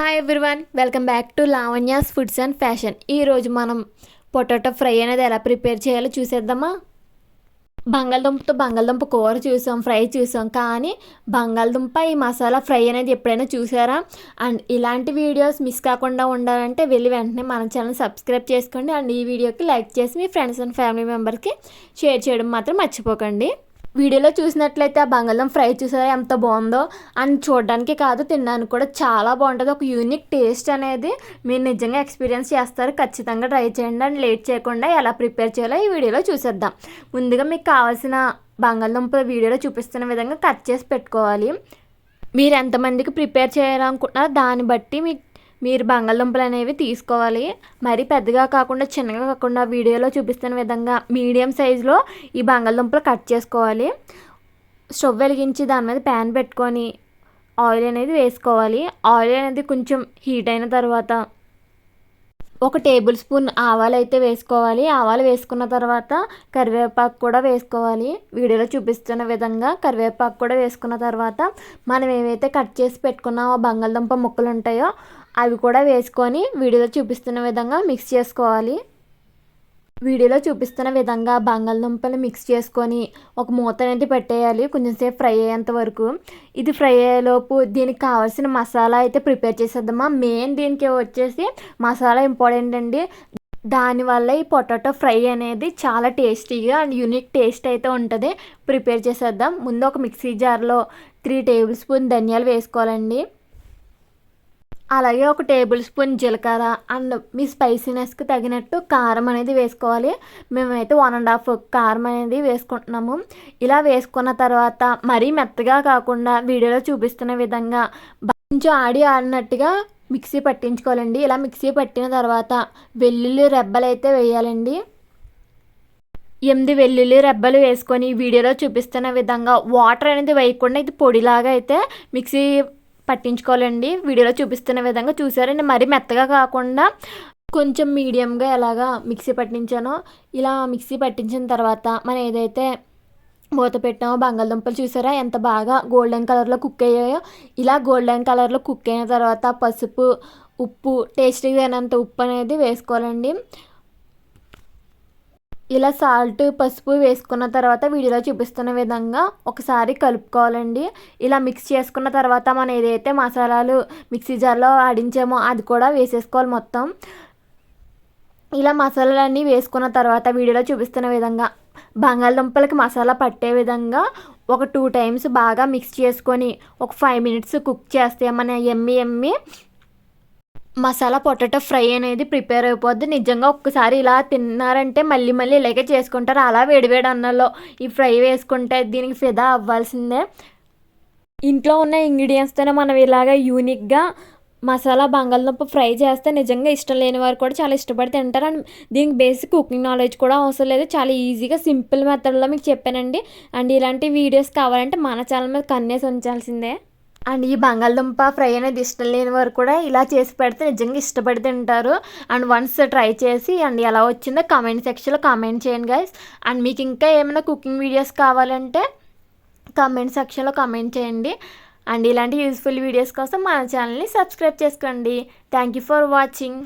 Hi everyone welcome back to Lavanya's foods and fashion ఈరోజు మనం potato fry అనేది ఎలా ప్రిపేర్ చేయాలో చూసేద్దామా? బంగాళదుంపతో బంగాళదుంప కూర చూసాం ఫ్రై చూసాం కానీ బంగాళదుంప ఈ మసాలా ఫ్రై అనేది ఎప్పుడైనా చూసారా? అండ్ ఇలాంటి వీడియోస్ మిస్ కాకుండా ఉండాలంటే వెళ్ళి వెంటనే మన ఛానల్ సబ్స్క్రైబ్ చేసుకోండి. అండ్ ఈ వీడియోకి లైక్ చేసి మీ ఫ్రెండ్స్ అండ్ ఫ్యామిలీ మెంబర్కి షేర్ చేయడం మాత్రం మర్చిపోకండి. వీడియోలో చూసినట్లయితే ఆ బంగాళం ఫ్రై చూసారా ఎంత బాగుందో? అని చూడడానికి కాదు తినడానికి కూడా చాలా బాగుంటుంది. ఒక యూనిక్ టేస్ట్ అనేది మీరు నిజంగా ఎక్స్పీరియన్స్ చేస్తారు. ఖచ్చితంగా ట్రై చేయండి అండ్ లేట్ చేయకుండా ఎలా ప్రిపేర్ చేయాలో ఈ వీడియోలో చూసేద్దాం. ముందుగా మీకు కావాల్సిన బంగాళదుంప వీడియోలో చూపిస్తున్న విధంగా కట్ చేసి పెట్టుకోవాలి. మీరు ఎంతమందికి ప్రిపేర్ చేయాలనుకుంటున్నారో దాన్ని బట్టి మీకు మీరు బంగాళదుంపలు అనేవి తీసుకోవాలి. మరి పెద్దగా కాకుండా చిన్నగా కాకుండా వీడియోలో చూపిస్తున్న విధంగా మీడియం సైజులో ఈ బంగాళదుంపలు కట్ చేసుకోవాలి. స్టవ్ వెలిగించి దాని మీద ప్యాన్ పెట్టుకొని ఆయిల్ అనేది వేసుకోవాలి. ఆయిల్ అనేది కొంచెం హీట్ అయిన తర్వాత ఒక టేబుల్ స్పూన్ ఆవాలు అయితే వేసుకోవాలి. ఆవాలు వేసుకున్న తర్వాత కరివేపాకు కూడా వేసుకోవాలి. వీడియోలో చూపిస్తున్న విధంగా కరివేపాకు కూడా వేసుకున్న తర్వాత మనం ఏవైతే కట్ చేసి పెట్టుకున్న బంగాళదుంప ముక్కలు ఉంటాయో అవి కూడా వేసుకొని వీడియోలో చూపిస్తున్న విధంగా మిక్స్ చేసుకోవాలి. వీడియోలో చూపిస్తున్న విధంగా బంగాళదుంపలు మిక్స్ చేసుకొని ఒక మూత అనేది పెట్టేయాలి. కొంచెం సేపు ఫ్రై అయ్యేంత వరకు. ఇది ఫ్రై అయ్యేలోపు దీనికి కావాల్సిన మసాలా అయితే ప్రిపేర్ చేసేద్దామా? మెయిన్ దీనికి వచ్చేసి మసాలా ఇంపార్టెంట్ అండి. దానివల్ల ఈ పొటాటో ఫ్రై అనేది చాలా టేస్టీగా అండ్ యూనిక్ టేస్ట్ అయితే ఉంటుంది. ప్రిపేర్ చేసేద్దాం. ముందు ఒక మిక్సీ జార్లో త్రీ టేబుల్ స్పూన్ ధనియాలు వేసుకోవాలండి. అలాగే ఒక టేబుల్ స్పూన్ జీలకర్ర అండ్ మీ స్పైసీనెస్కి తగినట్టు కారం అనేది వేసుకోవాలి. మేమైతే వన్ అండ్ హాఫ్ కారం అనేది వేసుకుంటున్నాము. ఇలా వేసుకున్న తర్వాత మరీ మెత్తగా కాకుండా వీడియోలో చూపిస్తున్న విధంగా కొంచెం ఆడి ఆడినట్టుగా మిక్సీ పట్టించుకోవాలండి. ఇలా మిక్సీ పట్టిన తర్వాత వెల్లుల్లి రెబ్బలు అయితే వేయాలండి. ఎనిమిది వెల్లుల్లి రెబ్బలు వేసుకొని వీడియోలో చూపిస్తున్న విధంగా వాటర్ అనేది వేయకుండా ఇది పొడిలాగా అయితే మిక్సీ పట్టించుకోవాలండి. వీడియోలో చూపిస్తున్న విధంగా చూసారండి మరీ మెత్తగా కాకుండా కొంచెం మీడియంగా ఎలాగా మిక్సీ పట్టించానో ఇలా మిక్సీ పట్టించిన తర్వాత మనం ఏదైతే మూత పెట్టామో బంగాళదుంపలు చూసారా? ఎంత బాగా గోల్డెన్ కలర్లో కుక్ అయ్యాయో. ఇలా గోల్డెన్ కలర్లో కుక్ అయిన తర్వాత పసుపు ఉప్పు టేస్టీగా అయినంత ఉప్పు అనేది వేసుకోవాలండి. ఇలా సాల్ట్ పసుపు వేసుకున్న తర్వాత వీడియోలో చూపిస్తున్న విధంగా ఒకసారి కలుపుకోవాలండి. ఇలా మిక్స్ చేసుకున్న తర్వాత మనం ఏదైతే మసాలాలు మిక్సీ జార్లో ఆడించామో అది కూడా వేసేసుకోవాలి మొత్తం. ఇలా మసాలాలన్నీ వేసుకున్న తర్వాత వీడియోలో చూపిస్తున్న విధంగా బంగాళదుంపలకి మసాలా పట్టే విధంగా ఒక టూ టైమ్స్ బాగా మిక్స్ చేసుకొని ఒక ఫైవ్ మినిట్స్ కుక్ చేస్తే మన ఎమ్మి ఎమ్మి మసాలా పొటాటో ఫ్రై అనేది ప్రిపేర్ అయిపోద్ది. నిజంగా ఒక్కసారి ఇలా తిన్నారంటే మళ్ళీ మళ్ళీ ఇలాగే చేసుకుంటారు. అలా వేడివేడి అన్నంలో ఈ ఫ్రై వేసుకుంటే దీనికి ఫిదా అవ్వాల్సిందే. ఇంట్లో ఉన్న ఇంగ్రీడియంట్స్తోనే మనం ఇలాగ యూనిక్గా మసాలా బంగాళదుంప ఫ్రై చేస్తే నిజంగా ఇష్టం లేని వారు కూడా చాలా ఇష్టపడి తింటారు. అండ్ దీనికి బేసిక్ కుకింగ్ నాలెడ్జ్ కూడా అవసరం లేదు. చాలా ఈజీగా సింపుల్ మెథడ్లో మీకు చెప్పానండి. అండ్ ఇలాంటి వీడియోస్ కావాలంటే మన ఛానల్ మీద కన్నేసి ఉంచాల్సిందే. అండ్ ఈ బంగాళదుంప ఫ్రై అనేది ఇష్టం లేని వారు కూడా ఇలా చేసి పెడితే నిజంగా ఇష్టపడి తింటారు. అండ్ వన్స్ ట్రై చేసి అండ్ ఎలా వచ్చిందో కామెంట్ సెక్షన్లో కామెంట్ చేయండి గైస్ అండ్ మీకు ఇంకా ఏమైనా కుకింగ్ వీడియోస్ కావాలంటే కామెంట్ సెక్షన్లో కామెంట్ చేయండి. అండ్ ఇలాంటి యూస్ఫుల్ వీడియోస్ కోసం మన ఛానల్ని సబ్స్క్రైబ్ చేసుకోండి. Thank you for watching